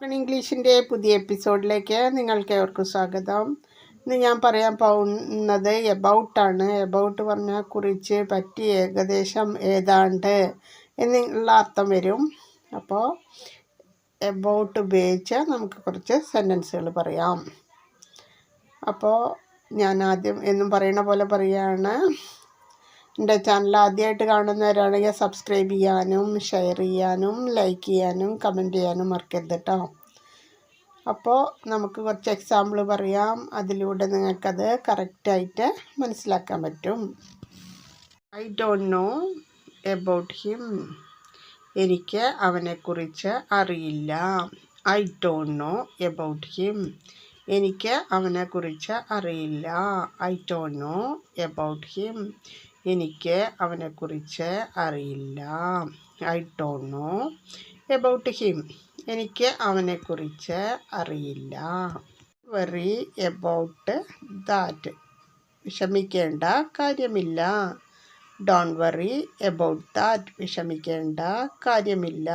Spoken ഇംഗ്ലീഷിന്റെ പുതിയ എപ്പിസോഡിലേക്ക് നിങ്ങൾക്ക് ഏവർക്കും സ്വാഗതം. ഇന്ന് ഞാൻ പറയാൻ പോകുന്നത് എബൌട്ടാണ് എബൌട്ട് പറഞ്ഞാൽ കുറിച്ച് പറ്റി ഏകദേശം ഏതാണ്ട് എന്നുള്ള അർത്ഥം വരും. അപ്പോൾ എബൌട്ട് ഉപയോഗിച്ച് നമുക്ക് കുറച്ച് സെന്റൻസുകൾ പറയാം. അപ്പോൾ ഞാൻ ആദ്യം എന്നും പറയുന്ന പോലെ പറയുകയാണ് എന്റെ ചാനൽ ആദ്യമായിട്ട് കാണുന്നവരാണെങ്കിൽ സബ്സ്ക്രൈബ് ചെയ്യാനും ഷെയർ ചെയ്യാനും ലൈക്ക് ചെയ്യാനും കമന്റ് ചെയ്യാനും മറക്കരുത് കേട്ടോ അപ്പോൾ നമുക്ക് കുറച്ച് എക്സാമ്പിൾ പറയാം. അതിലൂടെ നിങ്ങൾക്കത് കറക്റ്റായിട്ട് മനസ്സിലാക്കാൻ പറ്റും. I don't know about him എനിക്ക് അവനെക്കുറിച്ച് അറിയില്ല. I don't know about him എനിക്ക് അവനെക്കുറിച്ച് അറിയില്ല. I don't know about him എനിക്ക് അവനെക്കുറിച്ച് അറിയില്ല. I don't know about him എനിക്ക് അവനെക്കുറിച്ച് അറിയില്ല. വെറി എബൌട്ട് ദാറ്റ് വിഷമിക്കേണ്ട കാര്യമില്ല. ഡോണ്ട് വറി എബൌട്ട് ദാറ്റ് വിഷമിക്കേണ്ട കാര്യമില്ല.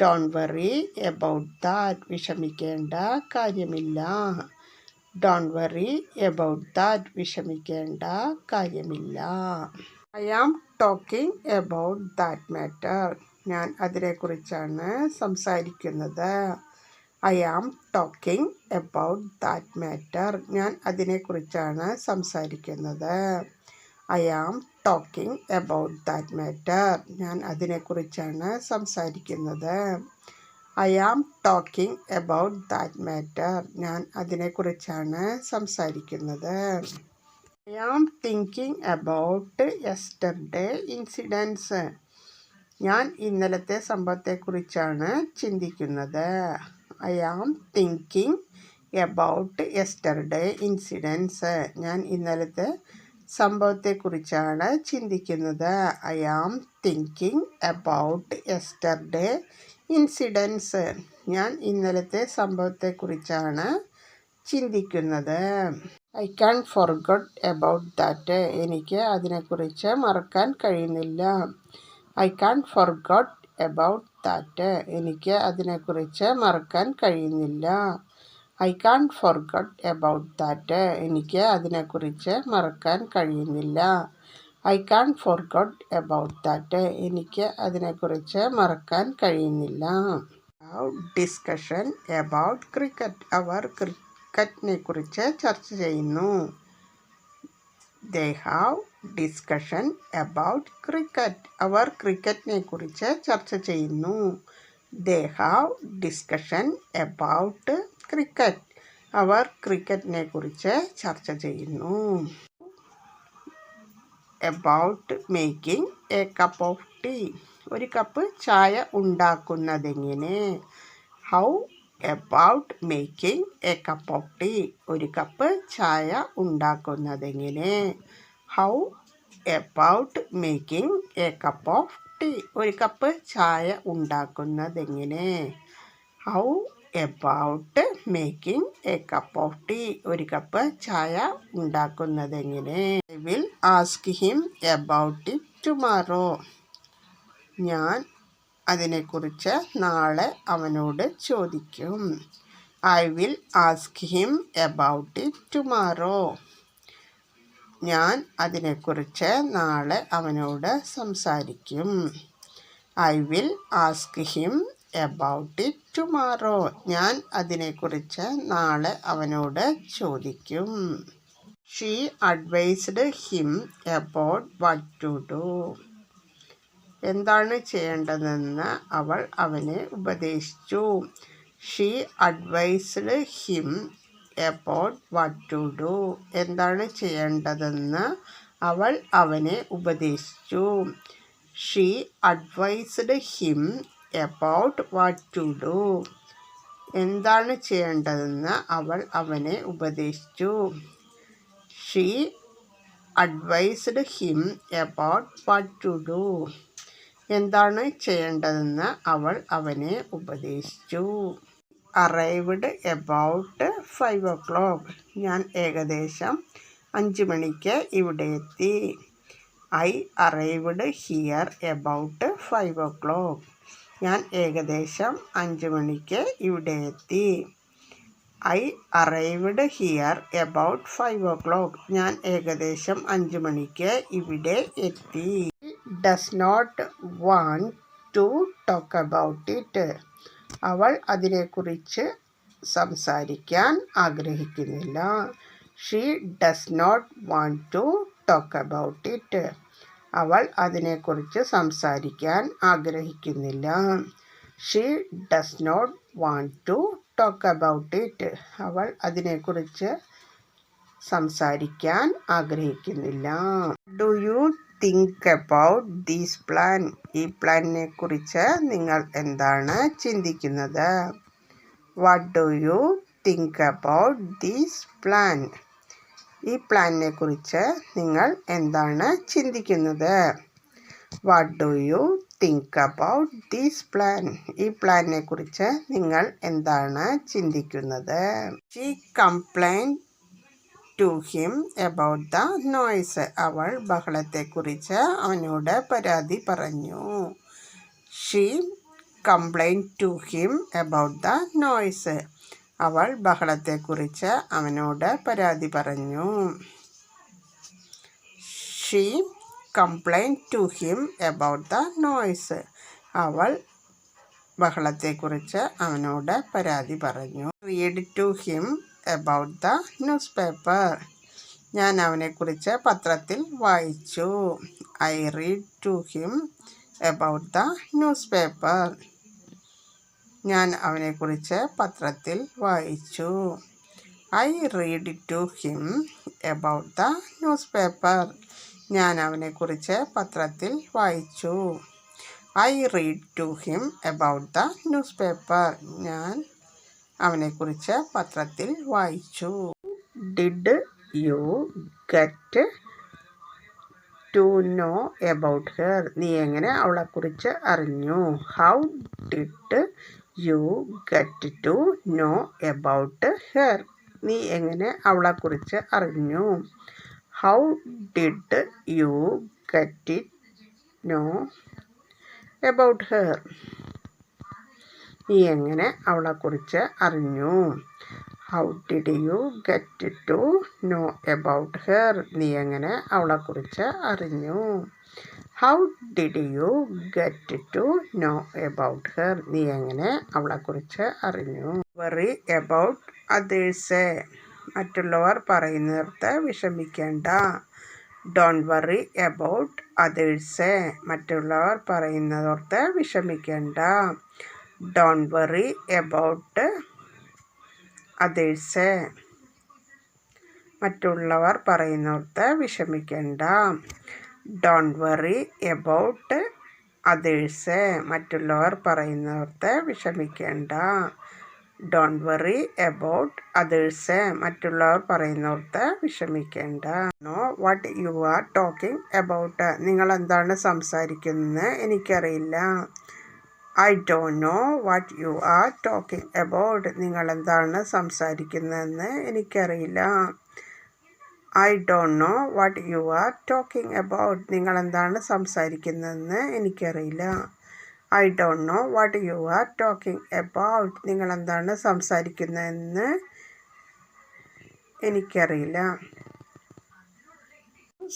ഡോണ്ട് വറി എബൌട്ട് ദാറ്റ് വിഷമിക്കേണ്ട കാര്യമില്ല. ഡോൺ വറി എബൌട്ട് ദാറ്റ് വിഷമിക്കേണ്ട. കാര്യമില്ല. I am talking about that matter ഞാൻ അതിനെക്കുറിച്ചാണ് സംസാരിക്കുന്നത്. I am talking about that matter ഞാൻ അതിനെക്കുറിച്ചാണ് സംസാരിക്കുന്നത്. I am talking about that matter ഞാൻ അതിനെക്കുറിച്ചാണ് സംസാരിക്കുന്നത്. I am talking about that matter ഞാൻ അതിനെക്കുറിച്ചാണ് സംസാരിക്കുന്നത്. I am thinking about yesterday incidence ഞാൻ ഇന്നലത്തെ സംഭവത്തെക്കുറിച്ചാണ് ചിന്തിക്കുന്നത്. I am thinking about yesterday incidence ഞാൻ ഇന്നലത്തെ സംഭവത്തെക്കുറിച്ചാണ് ചിന്തിക്കുന്നത്. I am thinking about yesterday incidence. ഞാൻ ഇന്നലത്തെ സംഭവത്തെക്കുറിച്ചാണ് ചിന്തിക്കുന്നത്. I can forgot about that. എനിക്ക് അതിനെക്കുറിച്ച് മറക്കാൻ കഴിയുന്നില്ല. I can forgot about that. എനിക്ക് അതിനെക്കുറിച്ച് മറക്കാൻ കഴിയുന്നില്ല. I can forgot about that. എനിക്ക് അതിനെക്കുറിച്ച് മറക്കാൻ കഴിയുന്നില്ല. I can forgot about that എനിക്ക് അതിനെക്കുറിച്ച് മറക്കാൻ കഴിയുന്നില്ല. ഡിസ്കഷൻ എബൌട്ട് ക്രിക്കറ്റ് അവർ ക്രിക്കറ്റിനെ കുറിച്ച് ചർച്ച ചെയ്യുന്നു. They have discussion about cricket അവർ ക്രിക്കറ്റിനെ കുറിച്ച് ചർച്ച ചെയ്യുന്നു. They have discussion about cricket അവർ ക്രിക്കറ്റിനെ കുറിച്ച് ചർച്ച ചെയ്യുന്നു. About making a cup of tea ഒരു കപ്പ് ചായ ഉണ്ടാക്കുന്നതെങ്ങനെ? How about making a cup of tea ഒരു കപ്പ് ചായ ഉണ്ടാക്കുന്നതെങ്ങനെ? How about making a cup of tea ഒരു കപ്പ് ചായ ഉണ്ടാക്കുന്നതെങ്ങനെ? How about making a cup of tea ഒരു കപ്പ് ചായ ഉണ്ടാക്കുന്നതെങ്ങനെ? Will ask him about it tomorrow ഞാൻ അതിനെക്കുറിച്ച് നാളെ അവനോട് ചോദിക്കും. I will ask him about it tomorrow ഞാൻ അതിനെക്കുറിച്ച് നാളെ അവനോട് സംസാരിക്കും. I will ask him about it tomorrow ഞാൻ അതിനെക്കുറിച്ച് നാളെ അവനോട് ചോദിക്കും. She advised him about what to do എന്താണ് ചെയ്യേണ്ടതെന്ന് അവൾ അവനെ ഉപദേശിച്ചു. She advised him about what to do എന്താണ് ചെയ്യേണ്ടതെന്ന് അവൾ അവനെ ഉപദേശിച്ചു. She advised him about what to do എന്താണ് ചെയ്യേണ്ടതെന്ന് അവൾ അവനെ ഉപദേശിച്ചു. She advised him about what to do എന്താണ് ചെയ്യേണ്ടതെന്ന് അവൾ അവനെ ഉപദേശിച്ചു. Arrived about five o'clock ഞാൻ ഏകദേശം അഞ്ച് മണിക്ക് ഇവിടെ എത്തി. I arrived here about five o'clock ഞാൻ ഏകദേശം അഞ്ച് മണിക്ക് ഇവിടെ എത്തി. I arrived here about five o'clock. ഞാൻ ഏകദേശം അഞ്ച് മണിക്ക് ഇവിടെ എത്തി. Does not want to talk about it. അവൾ അതിനെക്കുറിച്ച് സംസാരിക്കാൻ ആഗ്രഹിക്കുന്നില്ല. She does not want to talk about it. അവൾ അതിനെക്കുറിച്ച് സംസാരിക്കാൻ ആഗ്രഹിക്കുന്നില്ല. She does not want to talk about it അവൾ അതിനെക്കുറിച്ച് സംസാരിക്കാൻ ആഗ്രഹിക്കുന്നില്ല. Do you think about these plan ഈ പ്ലാനിനെ കുറിച്ച് നിങ്ങൾ എന്താണ് ചിന്തിക്കുന്നത്? What do you think about these plan ഈ പ്ലാനിനെ കുറിച്ച് നിങ്ങൾ എന്താണ് ചിന്തിക്കുന്നത്? What do you think about these plan ഈ പ്ലാനിനെ കുറിച്ച് നിങ്ങൾ എന്താണ് ചിന്തിക്കുന്നത്? She complain to him about the noise അവൾ ബഹളത്തെക്കുറിച്ച് അവനോട് പരാതി പറഞ്ഞു. She complain to him about the noise അവൾ ബഹളത്തെക്കുറിച്ച് അവനോട് പരാതി പറഞ്ഞു. She complain to him about the noise അവൾ ബഹളത്തെക്കുറിച്ച് അവനോട് പരാതി പറഞ്ഞു. Read to him about the newspaper ഞാൻ അവനെക്കുറിച്ച് പത്രത്തിൽ വായിച്ചു. I read to him about the newspaper ഞാൻ അവനെക്കുറിച്ച് പത്രത്തിൽ വായിച്ചു. I read to him about the newspaper ഞാൻ അവനെക്കുറിച്ച് പത്രത്തിൽ വായിച്ചു. I read to him about the newspaper ഞാൻ അവനെക്കുറിച്ച് പത്രത്തിൽ വായിച്ചു. Did you get to know about her നീ എങ്ങനെ അവളെക്കുറിച്ച് അറിഞ്ഞു? How did you get to know about her നീ എങ്ങനെ അവളെക്കുറിച്ച് അറിഞ്ഞു? How did you get it know about her നീ എങ്ങനെ അവളെക്കുറിച്ച് അറിഞ്ഞു? How did you get to know about her നീ എങ്ങനെ അവളെക്കുറിച്ച് അറിഞ്ഞു? How did you get to know about her നീ എങ്ങനെ അവളെക്കുറിച്ച് അറിഞ്ഞു? വറി എബൌട്ട് അതേഴ്സ് മറ്റുള്ളവർ പറയുന്നിടത്ത് വിഷമിക്കേണ്ട. ഡോണ്ട് വറി എബൌട്ട് അതേഴ്സ് മറ്റുള്ളവർ പറയുന്നതോർത്ത് വിഷമിക്കേണ്ട. ഡോണ്ട് വറി എബൌട്ട് അതേഴ്സ് മറ്റുള്ളവർ പറയുന്നോർത്ത് വിഷമിക്കേണ്ട. ഡോണ്ട് വറി എബൌട്ട് അതേഴ്സ് മറ്റുള്ളവർ പറയുന്നോർത്ത് വിഷമിക്കേണ്ട. ഡോൺ വറി എബൌട്ട് അതേഴ്സ് മറ്റുള്ളവർ പറയുന്നവർത്ത് വിഷമിക്കേണ്ട. Know what you are talking about നിങ്ങൾ എന്താണ് സംസാരിക്കുന്നത് എനിക്കറിയില്ല. I don't know what you are talking about നിങ്ങൾ എന്താണ് സംസാരിക്കുന്നതെന്ന് എനിക്കറിയില്ല. I don't know what you are talking about നിങ്ങൾ എന്താണ് സംസാരിക്കുന്നതെന്ന് എനിക്കറിയില്ല. I don't know what you are talking about നിങ്ങൾ എന്താണ് സംസാരിക്കുന്നതെന്ന് എനിക്കറിയില്ല.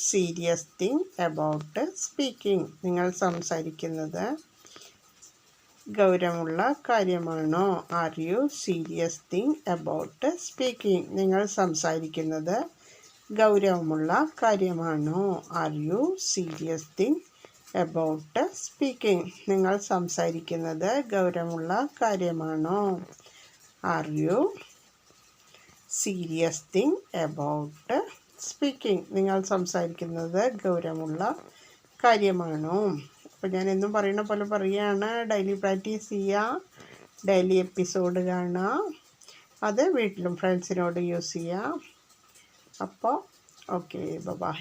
സീരിയസ് തിങ് അബൌട്ട് സ്പീക്കിംഗ് നിങ്ങൾ സംസാരിക്കുന്നത് ഗൗരവമുള്ള കാര്യമാണോ? Are you serious thing about speaking നിങ്ങൾ സംസാരിക്കുന്നത് ഗൗരവമുള്ള കാര്യമാണോ? Are you serious thing about speaking നിങ്ങൾ സംസാരിക്കുന്നത് ഗൗരവമുള്ള കാര്യമാണോ? Are you serious thing about speaking നിങ്ങൾ സംസാരിക്കുന്നത് ഗൗരവമുള്ള കാര്യമാണോ? അപ്പോൾ ഞാൻ എന്നും പറയുന്ന പോലെ പറയുകയാണ് ഡെയിലി പ്രാക്ടീസ് ചെയ്യുക ഡെയിലി എപ്പിസോഡ് കാണുക അത് വീട്ടിലും ഫ്രണ്ട്സിനോട് യൂസ് ചെയ്യുക അപ്പോൾ ഓക്കെ ബൈ